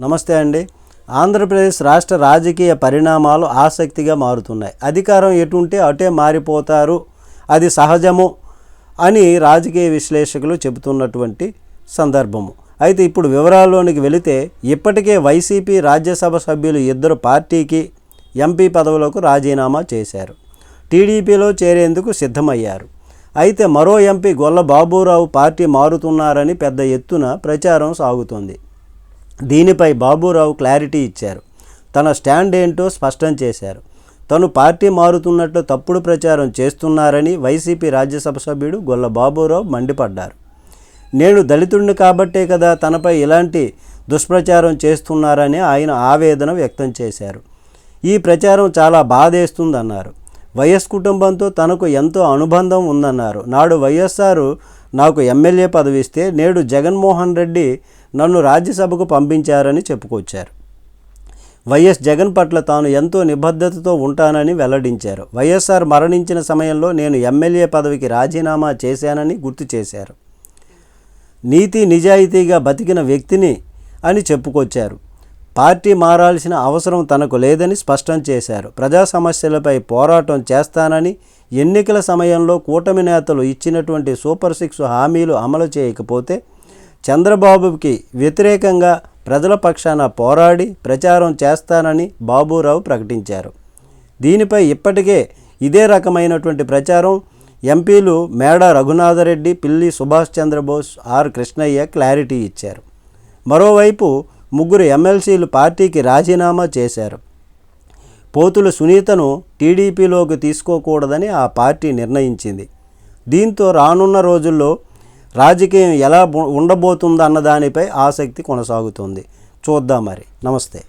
నమస్తే అండి. ఆంధ్రప్రదేశ్ రాష్ట్ర రాజకీయ పరిణామాలు ఆసక్తిగా మారుతున్నాయి. అధికారం ఎటుంటే అటే మారిపోతారు. అది సహజము అని రాజకీయ విశ్లేషకులు చెబుతున్నటువంటి సందర్భము. అయితే ఇప్పుడు వివరాల్లోనికి వెళితే ఇప్పటికే వైసీపీ రాజ్యసభ సభ్యులు ఇద్దరు పార్టీకి ఎంపీ పదవులకు రాజీనామా చేశారు. టీడీపీలో చేరేందుకు సిద్ధమయ్యారు. అయితే మరో ఎంపీ గొల్ల బాబురావు పార్టీ మారుతున్నారని పెద్ద ఎత్తున ప్రచారం సాగుతోంది. దీనిపై బాబురావు క్లారిటీ ఇచ్చారు. తన స్టాండ్ ఏంటో స్పష్టం చేశారు. తను పార్టీ మారుతున్నట్లు తప్పుడు ప్రచారం చేస్తున్నారని వైసీపీ రాజ్యసభ సభ్యుడు గొల్ల బాబురావు మండిపడ్డారు. నేను దళితుడిని కాబట్టే కదా తనపై ఇలాంటి దుష్ప్రచారం చేస్తున్నారని ఆయన ఆవేదన వ్యక్తం చేశారు. ఈ ప్రచారం చాలా బాధేస్తుందన్నారు. వైఎస్ కుటుంబంతో తనకు ఎంతో అనుబంధం ఉందన్నారు. నాడు వైఎస్ఆర్ నాకు ఎమ్మెల్యే పదవి ఇస్తే నేడు జగన్మోహన్ రెడ్డి నన్ను రాజ్యసభకు పంపించారని చెప్పుకొచ్చారు. వైఎస్ జగన్ పట్ల తాను ఎంతో నిబద్ధతతో ఉంటానని వెల్లడించారు. వైఎస్ఆర్ మరణించిన సమయంలో నేను ఎమ్మెల్యే పదవికి రాజీనామా చేశానని గుర్తు చేశారు. నీతి నిజాయితీగా బతికిన వ్యక్తిని అని చెప్పుకొచ్చారు. పార్టీ మారాల్సిన అవసరం తనకు లేదని స్పష్టం చేశారు. ప్రజా సమస్యలపై పోరాటం చేస్తానని ఎన్నికల సమయంలో కూటమి నేతలు ఇచ్చినటువంటి సూపర్ సిక్స్ హామీలు అమలు చేయకపోతే చంద్రబాబుకి వ్యతిరేకంగా ప్రజల పక్షాన పోరాడి ప్రచారం చేస్తానని బాబురావు ప్రకటించారు. దీనిపై ఇప్పటికే ఇదే రకమైనటువంటి ప్రచారం ఎంపీలు మేడ రఘునాథరెడ్డి పిల్లి సుభాష్ చంద్రబోస్ ఆర్ కృష్ణయ్య క్లారిటీ ఇచ్చారు. మరోవైపు ముగ్గురు ఎమ్మెల్సీలు పార్టీకి రాజీనామా చేశారు. పోతుల సునీతను టీడీపీలోకి తీసుకోకూడదని ఆ పార్టీ నిర్ణయించింది. దీంతో రానున్న రోజుల్లో రాజకీయం ఎలా ఉండబోతుందన్న దానిపై ఆసక్తి కొనసాగుతుంది. చూద్దాం మరి. నమస్తే.